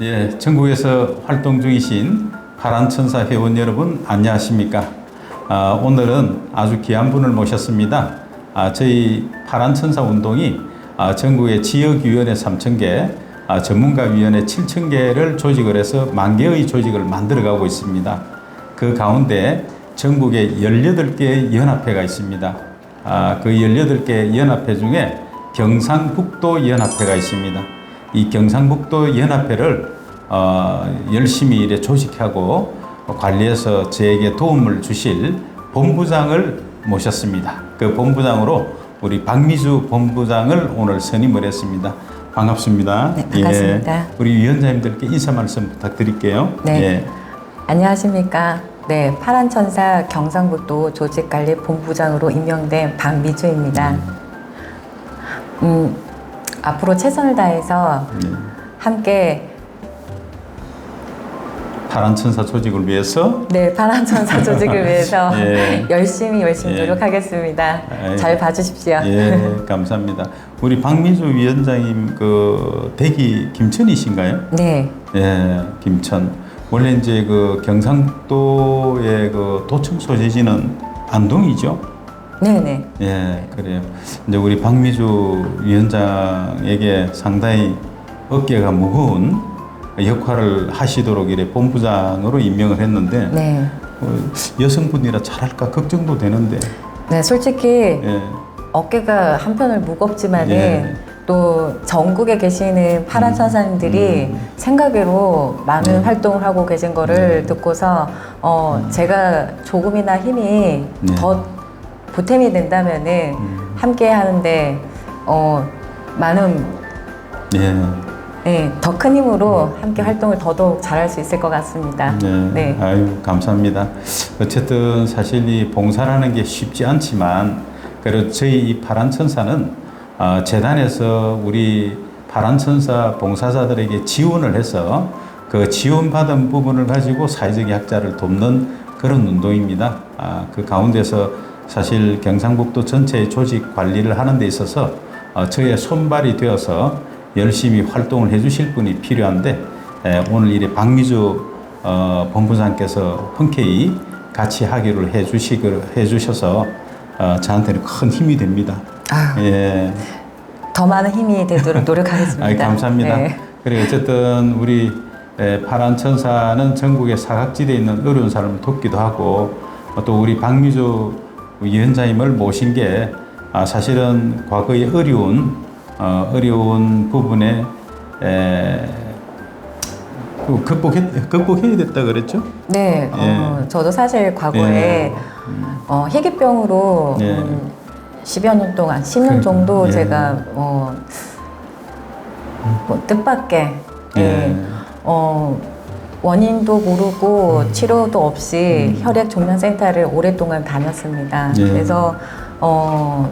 예, 전국에서 활동 중이신 파란천사 회원 여러분 안녕하십니까? 아, 오늘은 아주 귀한 분을 모셨습니다. 아, 저희 파란천사 운동이 아, 전국의 지역위원회 3,000개, 아, 전문가위원회 7,000개를 조직을 해서 만 개의 조직을 만들어가고 있습니다. 그 가운데 전국에 18개의 연합회가 있습니다. 아, 그 18개 연합회 중에 경상북도 연합회가 있습니다. 이 경상북도 연합회를 어, 열심히 이래 조직하고 관리해서 저에게 도움을 주실 본부장을 모셨습니다. 그 본부장으로 우리 박미주 본부장을 오늘 선임을 했습니다. 반갑습니다. 네, 반갑습니다. 예, 우리 위원장님들께 인사 말씀 부탁드릴게요. 네. 예. 안녕하십니까. 네, 파란 천사 경상북도 조직관리 본부장으로 임명된 박미주입니다. 음, 앞으로 최선을 다해서 네. 함께 파란 천사 조직을 위해서 네, 파란천사 조직을 위해서 예. 열심히 열심히 예. 노력하겠습니다. 아이고. 잘 봐주십시오. 예, 감사합니다. 우리 박미주 위원장님 그 대기 김천이신가요? 네, 예, 김천. 원래 이제 그 경상도의 그 도청 소재지는 안동이죠. 네, 네. 예, 그래요. 이제 우리 박미주 위원장에게 상당히 어깨가 무거운 역할을 하시도록 이래 본부장으로 임명을 했는데 네. 어, 여성분이라 잘할까 걱정도 되는데 네, 솔직히 예, 어깨가 한편을 무겁지만은 예. 또 전국에 계시는 파란 천사님들이 음. 생각외로 많은 네. 활동을 하고 계신 거를 듣고서 어 제가 조금이나 힘이 네. 더 보탬이 된다면은 음. 함께 하는데 어 많은 예, 네, 더 큰 힘으로 함께 활동을 더더욱 잘할 수 있을 것 같습니다. 네. 네. 아유, 감사합니다. 어쨌든 사실 이 봉사라는 게 쉽지 않지만, 그리고 저희 이 파란 천사는 어, 재단에서 우리 파란 천사 봉사자들에게 지원을 해서 그 지원받은 부분을 가지고 사회적 약자를 돕는 그런 운동입니다. 아, 그 가운데서 사실 경상북도 전체의 조직 관리를 하는 데 있어서 어, 저의 손발이 되어서 열심히 활동을 해주실 분이 필요한데 에, 오늘 이래 박미주 어, 본부장께서 흔쾌히 같이 하기를 해주시 해주셔서 어, 저한테는 큰 힘이 됩니다. 아, 예, 더 많은 힘이 되도록 노력하겠습니다. 아이, 감사합니다. 네. 그리고 어쨌든 우리 에, 파란 천사는 전국의 사각지대에 있는 어려운 사람을 돕기도 하고 어, 또 우리 박미주 위원장님을 모신 게 아, 사실은 과거의 어려운 어, 어려운 부분에 에, 그 극복해, 극복해야 됐다 그랬죠? 네, 어, 저도 사실 과거에 예. 어, 희귀병으로 예. 음, 10여 년 동안, 10년 그러니까, 정도 예. 제가 어, 뭐 뜻밖의 예. 예, 어, 원인도 모르고 음. 치료도 없이 혈액 종양센터를 오랫동안 다녔습니다. 예. 그래서 어,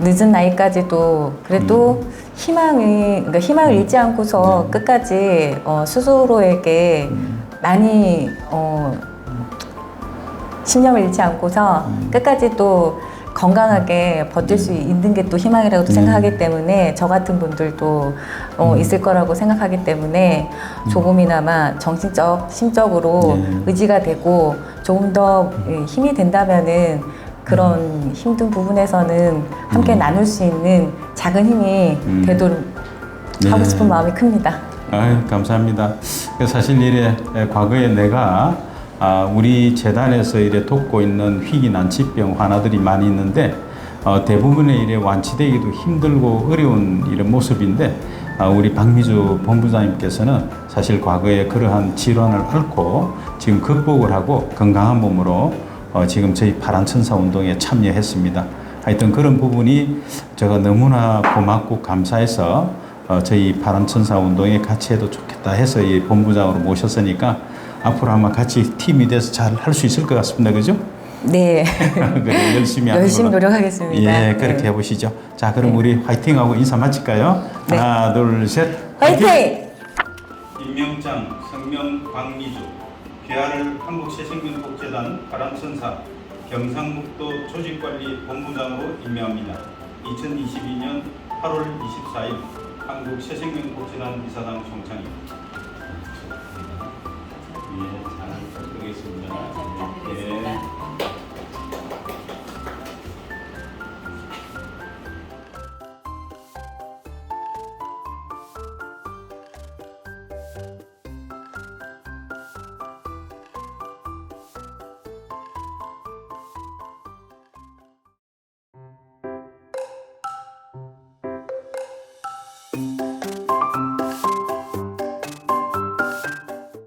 늦은 나이까지도 그래도 희망이 그러니까 희망을 잃지 않고서 음. 네. 끝까지 어, 스스로에게 음. 많이 어, 신념을 잃지 않고서 음. 끝까지 또 건강하게 버틸 수 있는 게 또 희망이라고 음. 생각하기 때문에 저 같은 분들도 어, 음. 있을 거라고 생각하기 때문에 조금이나마 정신적, 심적으로 네. 의지가 되고 조금 더 예, 힘이 된다면은 그런 힘든 부분에서는 함께 음. 나눌 수 있는 작은 힘이 음. 되도록 네. 하고 싶은 마음이 큽니다. 아유, 감사합니다. 그 사실 이래 에, 과거에 내가 아, 우리 재단에서 이래 돕고 있는 희귀 난치병 환아들이 많이 있는데 어, 대부분의 이래 완치되기도 힘들고 어려운 이런 모습인데 아, 우리 박미주 본부장님께서는 사실 과거에 그러한 질환을 앓고 지금 극복을 하고 건강한 몸으로 어, 지금 저희 파란 천사 운동에 참여했습니다. 하여튼 그런 부분이 제가 너무나 고맙고 감사해서 어, 저희 파란 천사 운동에 같이 해도 좋겠다 해서 이 본부장으로 모셨으니까 앞으로 아마 같이 팀이 돼서 잘 할 수 있을 것 같습니다. 그죠? 네. 그래, 열심히 열심히. 노력하겠습니다. 예, 그렇게 네. 해보시죠. 자, 그럼 네. 우리 화이팅하고 인사 마칠까요? 네. 하나, 둘, 셋. 화이팅! 임명장 성명 광미주 귀하를 한국새생명복재단 바람천사 경상북도 조직관리 본부장으로 임명합니다. 2022년 8월 24일 한국새생명복재단 이사장 총창입니다.